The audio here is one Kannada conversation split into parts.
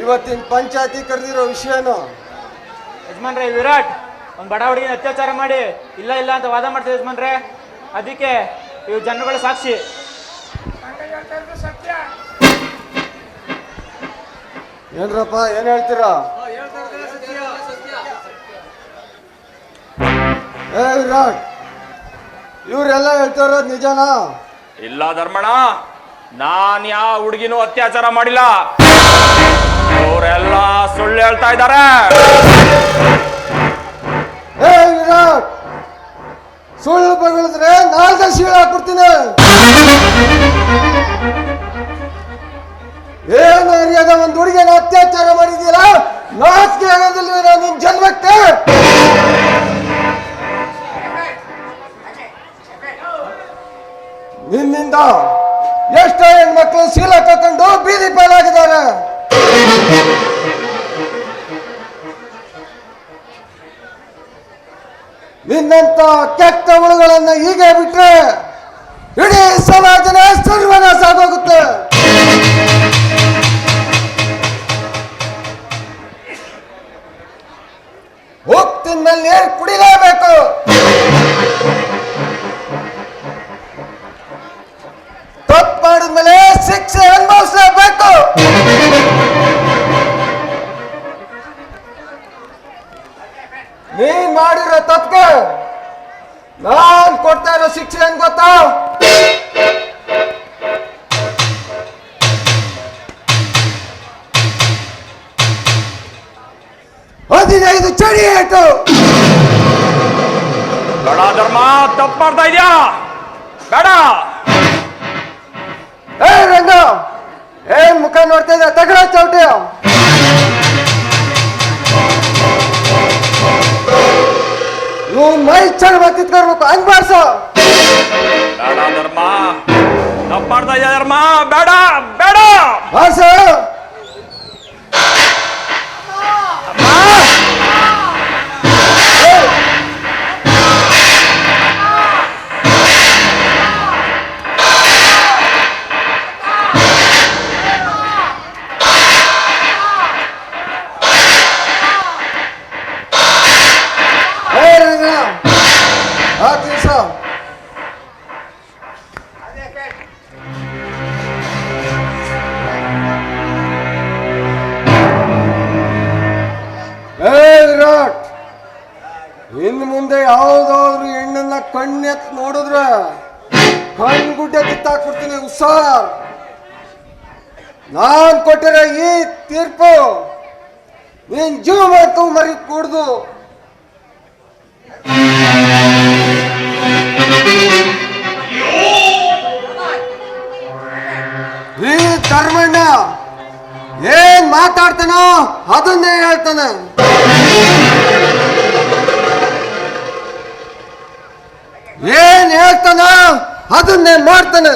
ಇವತ್ತಿನ ಪಂಚಾಯತಿ ಕರೆದಿರೋ ವಿಷಯನು? ಯಜಮಾನ್ರೆ ವಿರಾಟ್ ಒಂದು ಬಡ ಹುಡುಗಿನ ಅತ್ಯಾಚಾರ ಮಾಡಿ ಇಲ್ಲ ಇಲ್ಲ ಅಂತ ವಾದ ಮಾಡ್ತೀವಿ ಯಜಮಾನ್ರೆ? ಅದಕ್ಕೆ ಇವು ಜನಗಳ ಸಾಕ್ಷಿ. ಏನ್ರಪ್ಪ ಏನ್ ಹೇಳ್ತೀರಾ? ಏ ವಿರಾಟ್ ಇವ್ರೆಲ್ಲ ಹೇಳ್ತಾ ಇರೋದು ನಿಜನಾ? ಇಲ್ಲ ಧರ್ಮಣ ನಾನ್ ಯಾವ ಹುಡುಗಿನೂ ಅತ್ಯಾಚಾರ ಮಾಡಿಲ್ಲ. ಅವರೆಲ್ಲ ಸುಳ್ಳು ಹೇಳ್ತಾ ಇದ್ದಾರೆ. ಸುಳ್ಳು ಬಗಳಿದ್ರೆ ನಾಲ್ಕು ಶೀಳ ಹಾಕ್ಬಿಡ್ತೀನಿ. ಏನು ಅರಿಯದ ಒಂದು ಹುಡುಗಿನ ಅತ್ಯಾಚಾರ ಮಾಡಿದೀರ ನಾಚಿಕೆ ಆಗೋದಿಲ್ಲ ನಿನ್ ಜನ್ಮಕ್ಕೆ? ನಿನ್ನಿಂದ ಎಷ್ಟೋ ಹೆಣ್ಮಕ್ಳು ಸೀಲ ತಕೊಂಡು ಬೀದಿ ಪಾಲಾಗಿದ್ದಾರೆ? ನಿನ್ನಂತ ಕೆಟ್ಟ ಹುಳುಗಳನ್ನ ಹೀಗೆ ಬಿಟ್ರೆ ಇಡೀ ಸಮಾಜನ ಸರ್ವನಾಶ ಆಗೋಗುತ್ತೆ ಹೋಗ್ತಿನ ಮೇಲೆ ಕುಡಿಲೇಬೇಕು. ಶಿಕ್ಷೆ ಅನುಭವಿಸಲೇಬೇಕು ನೀನ್ ಮಾಡಿರೋ ತಪ್ಪಿಗೆ ನಾನ್ ಕೊಡ್ತಾ ಇರೋ ಶಿಕ್ಷೆ ಏನ್ ಗೊತ್ತಾ? ಹದಿನೈದು ಚಡಿ ಆಯ್ತು. ಬೇಡ ಧರ್ಮ ತಪ್ಪು ಇದ್ಯಾ? ಬೇಡ. ನೋಡ್ತಾ ಇದ್ದ ತಗಡ ಚೌಟೆ. ಇವ್ ಮೈ ಚಡ್ ಬರ್ತಿತ್ಕೊಳ್ಬೇಕು ಹಂಗ್ ಬಾರ್ಸೋ ಬೇಡ ಧರ್ಮ ತಪ್ಪಾಡ್ತಾ ಇದ್ಯಾ ಧರ್ಮ? ಬೇಡ ಬೇಡ. ಬಾರ್ಸೋ ಇನ್ನು ಮುಂದೆ ಯಾವ್ದಾದ್ರು ಹೆಣ್ಣನ್ನ ಕಣ್ಣೆತ್ ನೋಡಿದ್ರೆ ಕಣ್ಗುಡ್ಡೆ ಕಿತ್ತಾಕ್ಬಿಡ್ತೀನಿ, ಹುಷಾರ್. ನಾನ್ ಕೊಟ್ಟಿರೋ ಈ ತೀರ್ಪು ನೀನ್ ಜೀವ ಮಾಡ್ತು ಮರಿ ಕೂಡ್ದು. ಈ ಧರ್ಮಣ್ಣ ಏನ್ ಮಾತಾಡ್ತಾನೋ ಅದನ್ನೇ ಹೇಳ್ತಾನೆ. ಏನ್ ಹೇಳ್ತಾನ ಅದನ್ನೇ ಮಾಡ್ತಾನೆ.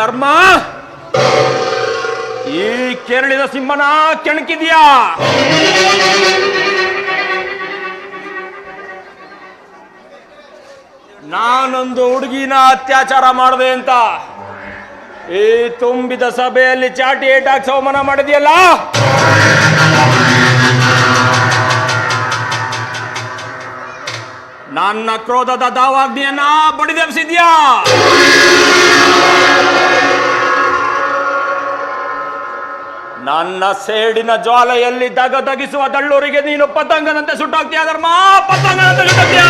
ಧರ್ಮ? ಈ ಕೆರಳಿದ ಸಿಂಹನ ಕೆಣಕಿದ್ಯಾ? ನಾನೊಂದು ಹುಡುಗಿನ ಅತ್ಯಾಚಾರ ಮಾಡಿದೆ ಅಂತ. ಈ ತುಂಬಿದ ಸಭೆಯಲ್ಲಿ ಚಾಟಿ ಏಟಾಕ್ ಸವಮಾನ ಮಾಡಿದ್ಯಲ್ಲ? ನನ್ನ ಕ್ರೋಧದ ದಾವಾಗ್ನಿಯನ್ನ ಬಡಿದೆಬ್ಸಿದ್ಯಾ? ನನ್ನ ಸೇಡಿನ ಜ್ವಾಲೆಯಲ್ಲಿ ದಗದಗಿಸುವ ದಳ್ಳೂರಿಗೆ ನೀನು ಪತಂಗನಂತೆ ಸುಟ್ಟಾಗ್ತೀಯ ಧರ್ಮ? ಪತಂಗನಂತೆ ಸುಟ್ಟಾಗ್ತೀಯ?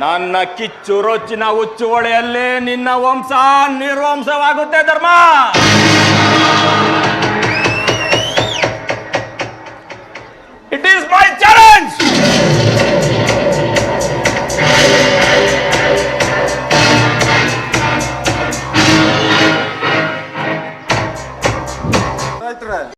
ನನ್ನ ಕಿಚ್ಚು ರೊಚ್ಚಿನ ಹುಚ್ಚು ಒಳೆಯಲ್ಲಿ ನಿನ್ನ ವಂಶ ನಿರ್ವಂಶವಾಗುತ್ತೆ ಧರ್ಮ. It is my challenge